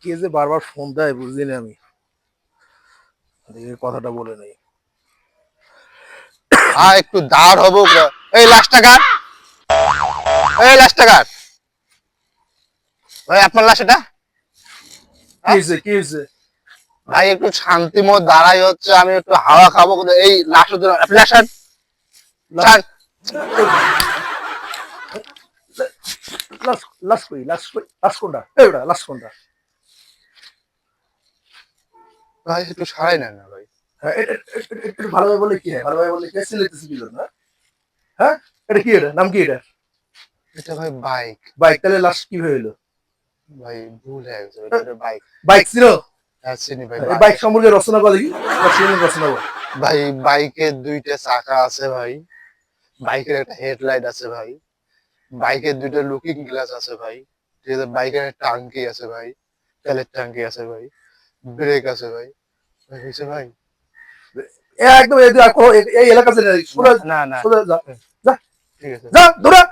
কে যে বারবার ফোন দেয় বুঝলি না আমি। দেখে কথাটা বলে নেই। আর একটু দাঁড় হব এই লাস্ট টাকা এই লাস্ট টাকা ভাই আপনার লাশ এটা? কি হয়েছে ভাই একটু শান্তি মত দাঁড়াই হচ্ছে আমি একটু হাওয়া খাব। এই লাশ লাশ ভাই একটু সারাই নেন না ভাই একটু ভালোভাবে বললে কি হয় ভালোভাবে কে কি না হ্যাঁ এটা কি এটা নাম কি এটা এটা ভাই বাইক বাইক তাহলে লাস্ট কি ভাই ভুল হয়ে গেছে এটা বাইক বাইক ছিল হ্যাঁ চিনি ভাই বাইক সম্পর্কে রচনা করে দেখি রচনা বল ভাই বাইকের দুইটা চাকা আছে ভাই বাইকের একটা হেডলাইট আছে ভাই বাইকের দুইটা লুকিং গ্লাস আছে ভাই। ঠিক আছে বাইকের টাঙ্কি আছে ভাই তেলের টাঙ্কি আছে ভাই ব্রেক আছে ভাই। ভাই হয়েছে ভাই? একদম এই এলাকা না না। ঠিক আছে। যা দৌড়া